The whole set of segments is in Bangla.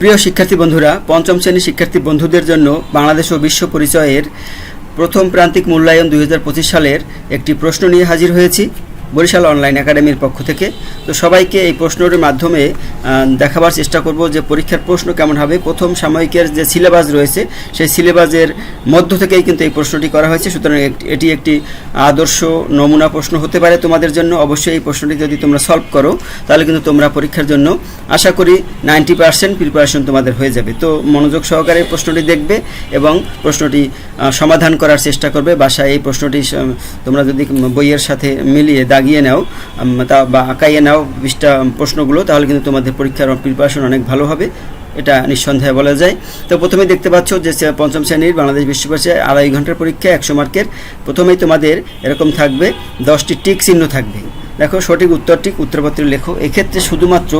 প্রিয় শিক্ষার্থী বন্ধুরা, পঞ্চম শ্রেণির শিক্ষার্থী বন্ধুদের জন্য বাংলাদেশ ও বিশ্ব পরিচয়ের প্রথম প্রান্তিক মূল্যায়ন দু হাজার পঁচিশ সালের একটি প্রশ্ন নিয়ে হাজির হয়েছি। বরিশাল অনলাইন একাডেমির পক্ষ থেকে। তো সবাইকে এই প্রশ্নের মাধ্যমে দেখাবার চেষ্টা করব যে পরীক্ষার প্রশ্ন কেমন হবে। প্রথম সাময়িকের যে সিলেবাস রয়েছে, সেই সিলেবাসের মধ্য থেকেই কিন্তু এই প্রশ্নটি করা হয়েছে। সুতরাং এটি একটি আদর্শ নমুনা প্রশ্ন হতে পারে তোমাদের জন্য। অবশ্যই এই প্রশ্নটি যদি তোমরা সলভ করো, তাহলে কিন্তু তোমরা পরীক্ষার জন্য আশা করি নাইনটি পার্সেন্ট প্রিপারেশন তোমাদের হয়ে যাবে। তো মনোযোগ সহকারে প্রশ্নটি দেখবে এবং প্রশ্নটি সমাধান করার চেষ্টা করবে। বাসায় এই প্রশ্নটি তোমরা যদি বইয়ের সাথে মিলিয়ে দাগিয়ে নাও। তা বা আঁকাইয়ে নাও বিশটা প্রশ্নগুলো, তাহলে কিন্তু তোমাদের পরীক্ষার প্রিপারেশন অনেক ভালো হবে। এটা নিঃসন্দেহে বলা যায়। তো প্রথমেই দেখতে পাচ্ছ যে পঞ্চম শ্রেণির বাংলাদেশ বিশ্বভাষায় আড়াই ঘণ্টার পরীক্ষা, একশো মার্কের। প্রথমেই তোমাদের এরকম থাকবে, দশটি টিক চিহ্ন থাকবে। দেখো, সঠিক উত্তরটি উত্তরপত্রে লেখো। এক্ষেত্রে শুধুমাত্র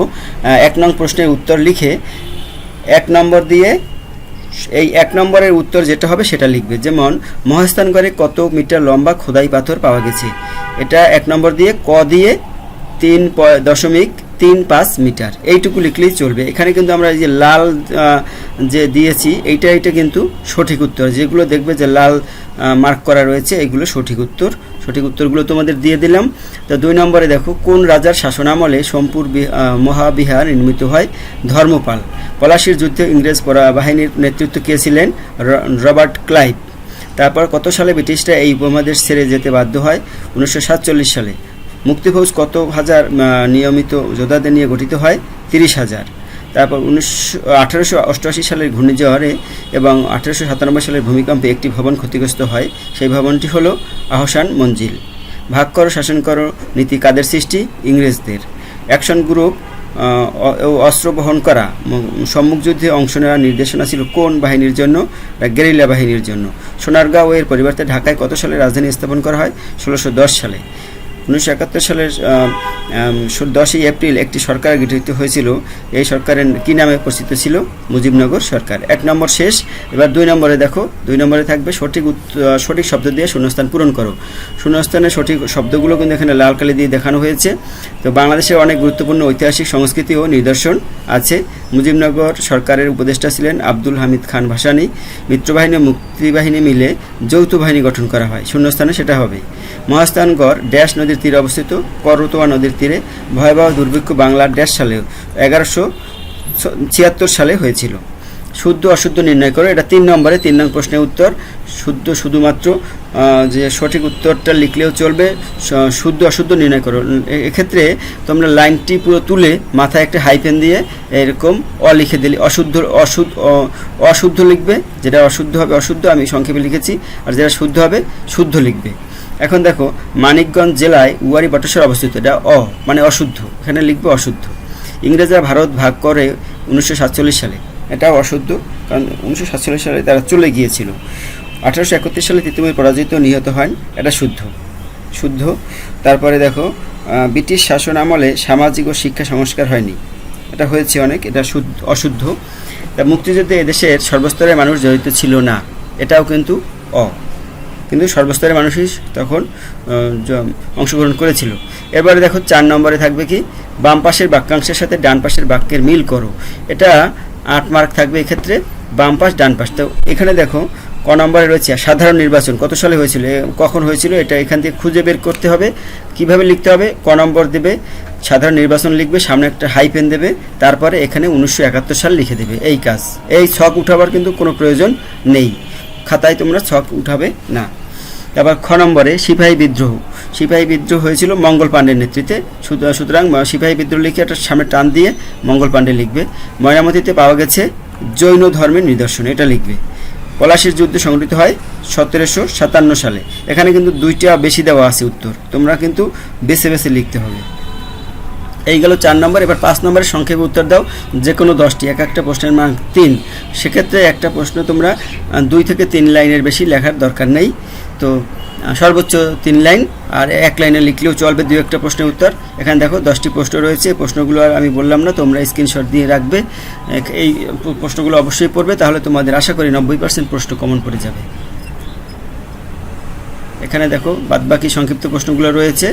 এক নং প্রশ্নের উত্তর লিখে এক নম্বর দিয়ে এই এক নম্বরের উত্তর যেটা হবে সেটা লিখবে, যেমন মহাস্থানগড়ে কত মিটার লম্বা খোদাই পাথর পাওয়া গেছে? এটা এক নম্বর দিয়ে ক দিয়ে তিন দশমিক তিন পাঁচ মিটার। এইটুকু লিখলেই চলবে। এখানে কিন্তু আমরা এই যে লাল যে দিয়েছি, এইটা এইটা কিন্তু সঠিক উত্তর। যেগুলো দেখবে যে লাল মার্ক করা রয়েছে, এগুলো সঠিক উত্তর। সঠিক উত্তরগুলো তোমাদের দিয়ে দিলাম। তো দুই নম্বরে দেখো, কোন রাজার শাসনামলে সোমপুর মহাবিহার নির্মিত হয়? ধর্মপাল। পলাশির যুদ্ধে ইংরেজ বাহিনীর নেতৃত্ব কে ছিলেন রবার্ট ক্লাইভ। তারপর কত সালে ব্রিটিশরা এই উপমহাদেশ ছেড়ে যেতে বাধ্য হয়? উনিশশো সাতচল্লিশ সালে। মুক্তিফৌজ কত হাজার নিয়মিত যোদ্ধাদের নিয়ে গঠিত হয়? তিরিশ হাজার। তারপর উনিশশো অষ্টআশি সালের ঘূর্ণিঝড়ে এবং আঠারোশো সাতানব্বই সালের ভূমিকম্পে একটি ভবন ক্ষতিগ্রস্ত হয়। সেই ভবনটি হল আহসান মঞ্জিল। ভাগ করো, শাসন করো, নীতি কাদের সৃষ্টি? ইংরেজদের। অ্যাকশন গ্রুপ অস্ত্র বহন করা। সম্মুখ যুদ্ধে অংশ নেওয়ার নির্দেশনা ছিল কোন বাহিনীর জন্য? গেরিলা বাহিনীর জন্য। সোনারগাঁও এর পরিবর্তে ঢাকায় কত সালে রাজধানী স্থাপন করা হয়? ষোলোশো সালে। উনিশশো একাত্তর সালের দশই এপ্রিল একটি সরকার গঠিত হয়েছিল। এই সরকারের কী নামে পরিচিত ছিল? মুজিবনগর সরকার। এক নম্বর শেষ। এবার দুই নম্বরে দেখো। দুই নম্বরে থাকবে সঠিক সঠিক শব্দ দিয়ে শূন্যস্থান পূরণ করো। শূন্যস্থানের সঠিক শব্দগুলো কিন্তু এখানে লাল কালি দিয়ে দেখানো হয়েছে। তো বাংলাদেশের অনেক গুরুত্বপূর্ণ ঐতিহাসিক সংস্কৃতি ও নিদর্শন আছে। মুজিবনগর সরকারের উপদেষ্টা ছিলেন আব্দুল হামিদ খান ভাসানী। মিত্রবাহিনী মুক্তিবাহিনী মিলে যৌথ বাহিনী গঠন করা হয়। শূন্যস্থানে সেটা হবে। মহাস্থানগড় ড্যাশ নদীর তীরে অবস্থিত। করতোয়া নদীর তীরে ভয়াবহ দুর্ভিক্ষ বাংলার ড্যাশ সালে, এগারোশো ছিয়াত্তর সালে হয়েছিল। শুদ্ধ অশুদ্ধ নির্ণয় করো, এটা তিন নম্বরে, তিন নং প্রশ্নের উত্তর। শুদ্ধ শুধুমাত্র যে সঠিক উত্তরটা লিখলেও চলবে শুদ্ধ অশুদ্ধ নির্ণয় করো। এক্ষেত্রে তোমরা লাইনটি পুরো তুলে মাথায় একটা হাইপেন দিয়ে এরকম অ লিখে দিলে, অশুদ্ধ অশুদ্ধ অশুদ্ধ লিখবে। যেটা অশুদ্ধ হবে অশুদ্ধ, আমি সংক্ষেপে লিখেছি। আর যেটা শুদ্ধ হবে, শুদ্ধ লিখবে। এখন দেখো, মানিকগঞ্জ জেলায় উয়ারি বটেশ্বর অবস্থিত। এটা অ মানে অশুদ্ধ। এখানে লিখবে অশুদ্ধ। ইংরেজরা ভারত ভাগ করে উনিশশো সাতচল্লিশ সালে। এটাও অশুদ্ধ, কারণ উনিশশো সাতচল্লিশ সালে তারা চলে গিয়েছিল। আঠারোশো একত্রিশ সালে তিতুমির পরাজিত নিহত হন, এটা শুদ্ধ। শুদ্ধ। তারপরে দেখো ব্রিটিশ শাসন আমলে সামাজিক ও শিক্ষা সংস্কার হয়নি। এটা হয়েছে অনেক, এটা শুদ্ধ অশুদ্ধ। তা মুক্তিযুদ্ধে এদেশের সর্বস্তরের মানুষ জড়িত ছিল না। এটাও কিন্তু অ। কিন্তু সর্বস্তরের মানুষই তখন অংশগ্রহণ করেছিল। এবারে দেখো চার নম্বরে থাকবে কি? বাম পাশের বাক্যাংশের সাথে ডান পাশের বাক্যের মিল করো। এটা আট মার্ক থাকবে এক্ষেত্রে, বাম পাশ, ডান পাশ। তো এখানে দেখো, ক নম্বরে রয়েছে, সাধারণ নির্বাচন, কত সালে হয়েছিল কখন হয়েছিল, এটা এখান থেকে খুঁজে বের করতে হবে। কীভাবে লিখতে হবে? ক নম্বর দেবে, সাধারণ নির্বাচন লিখবে, সামনে একটা হাইপেন দেবে, তারপরে এখানে উনিশশো একাত্তর সাল লিখে দেবে, এই কাজ। এই ছক উঠাবার কিন্তু কোনো প্রয়োজন নেই। খাতায় তোমরা ছক উঠাবে না। তারপর খ নম্বরে সিপাহী বিদ্রোহ। সিপাহী বিদ্রোহ হয়েছিল মঙ্গল পাণ্ডের নেতৃত্বে। সুত- সুতরাং সিপাহী বিদ্রোহ লিখে একটা সামনে টান দিয়ে মঙ্গল পাণ্ডে লিখবে। ময়নামতিতে পাওয়া গেছে জৈন ধর্মের নিদর্শন, এটা লিখবে। পলাশির যুদ্ধ সংগঠিত হয় সতেরোশো সাতান্ন সালে। এখানে কিন্তু দুইটা বেশি দেওয়া আছে উত্তর। তোমরা কিন্তু বেছে বেছে লিখতে হবে। এই গেল চার নম্বর, এবার পাঁচ নম্বরের সংক্ষেপে উত্তর দাও যে কোনো দশটি, এক একটা প্রশ্নের মান তিন। সেক্ষেত্রে একটা প্রশ্ন তোমরা দুই থেকে তিন লাইনের বেশি লেখার দরকার নেই। তো সর্বোচ্চ তিন লাইন, আর এক লাইনে লিখলেও চলবে দু একটা প্রশ্নের উত্তর। এখানে দেখো দশটি প্রশ্ন রয়েছে প্রশ্নগুলো আর আমি বললাম না, তোমরা স্ক্রিনশট দিয়ে রাখবে। এই প্রশ্নগুলো অবশ্যই পড়বে, তাহলে তোমাদের আশা করি নব্বই পার্সেন্ট প্রশ্ন কমন পড়ে যাবে। এখানে দেখো বাদবাকি সংক্ষিপ্ত প্রশ্নগুলো রয়েছে,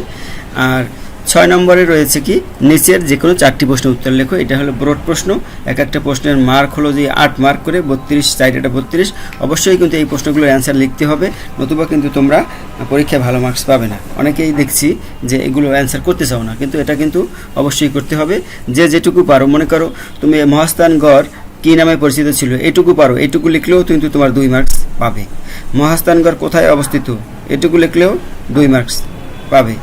আর ছয় নম্বরে রয়েছে কি? নিচের যে কোনো চারটি প্রশ্নের উত্তর লেখো। এটা হলো ব্রড প্রশ্ন। এক একটা প্রশ্নের মার্ক হলো যে আট মার্ক করে, বত্রিশ এটা বত্রিশ। অবশ্যই কিন্তু এই প্রশ্নগুলোর অ্যান্সার লিখতে হবে, নতুবা কিন্তু তোমরা পরীক্ষায় ভালো মার্কস পাবে না। অনেকেই দেখছি যে এগুলো অ্যান্সার করতে চাও না, কিন্তু এটা কিন্তু অবশ্যই করতে হবে। যে যেটুকু পারো, মনে করো তুমি মহাস্থানগড় কী নামে পরিচিত ছিল? এটুকু পারো, এটুকু লিখলেও কিন্তু তোমার দুই মার্কস পাবে। মহাস্থানগড় কোথায় অবস্থিত? এটুকু লিখলেও দুই মার্কস পাবে।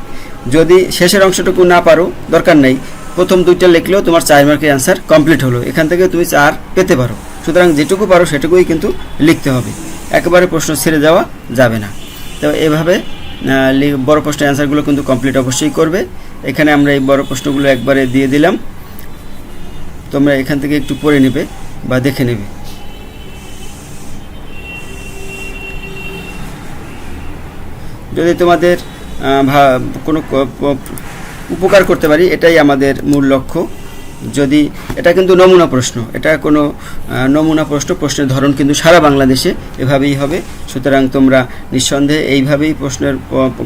যদি শেষের অংশটুকু না পারো, দরকার নেই। প্রথম দুইটা লিখলেও তোমার চার মার্কের অ্যান্সার কমপ্লিট হলো। এখান থেকে তুমি চার পেতে পারো। সুতরাং যেটুকু পারো সেটুকুই কিন্তু লিখতে হবে। একেবারে প্রশ্ন ছেড়ে যাওয়া যাবে না। তো এভাবে বড় প্রশ্নের অ্যান্সারগুলো কিন্তু কমপ্লিট অবশ্যই করবে। এখানে আমরা এই বড় প্রশ্নগুলো একবারে দিয়ে দিলাম। তোমরা এখান থেকে একটু পড়ে নেবে বা দেখে নেবে। যদি তোমাদের কোনো উপকার করতে পারি এটাই আমাদের মূল লক্ষ্য। যদি এটা কিন্তু নমুনা প্রশ্ন, এটা কোনো নমুনা প্রশ্ন, প্রশ্নের ধরন কিন্তু সারা বাংলাদেশে এভাবেই হবে। সুতরাং তোমরা নিঃসন্দেহে এইভাবেই প্রশ্নের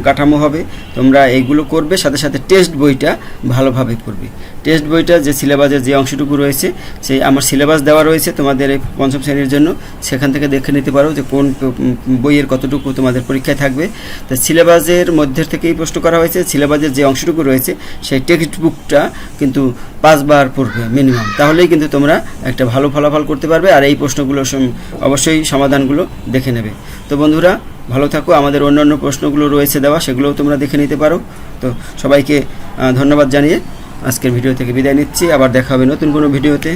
কাঠামো হবে। তোমরা এইগুলো করবে, সাথে সাথে টেস্ট বইটা ভালোভাবে করবে টেস্ট বইটা যে সিলেবাসের যে অংশটুকু রয়েছে, সেই আমার সিলেবাস দেওয়া রয়েছে তোমাদের এই পঞ্চম শ্রেণির জন্য। সেখান থেকে দেখে নিতে পারো যে কোন বইয়ের কতটুকু তোমাদের পরীক্ষায় থাকবে। তো সিলেবাসের মধ্যে থেকেই প্রশ্ন করা হয়েছে। সিলেবাসের যে অংশটুকু রয়েছে, সেই টেক্সট বুকটা কিন্তু পাঁচবার পড়বে মিনিমাম তাহলেই কিন্তু তোমরা একটা ভালো ফলাফল করতে পারবে আর এই প্রশ্নগুলো অবশ্যই সমাধানগুলো দেখে নেবে। তো বন্ধুরা, ভালো থাকো। আমাদের অন্যান্য প্রশ্নগুলো রয়েছে দেওয়া, সেগুলোও তোমরা দেখে নিতে পারো। তো সবাইকে ধন্যবাদ জানিয়ে আজকের ভিডিও থেকে বিদায় নিচ্ছি। আবার দেখা হবে নতুন কোনো ভিডিওতে।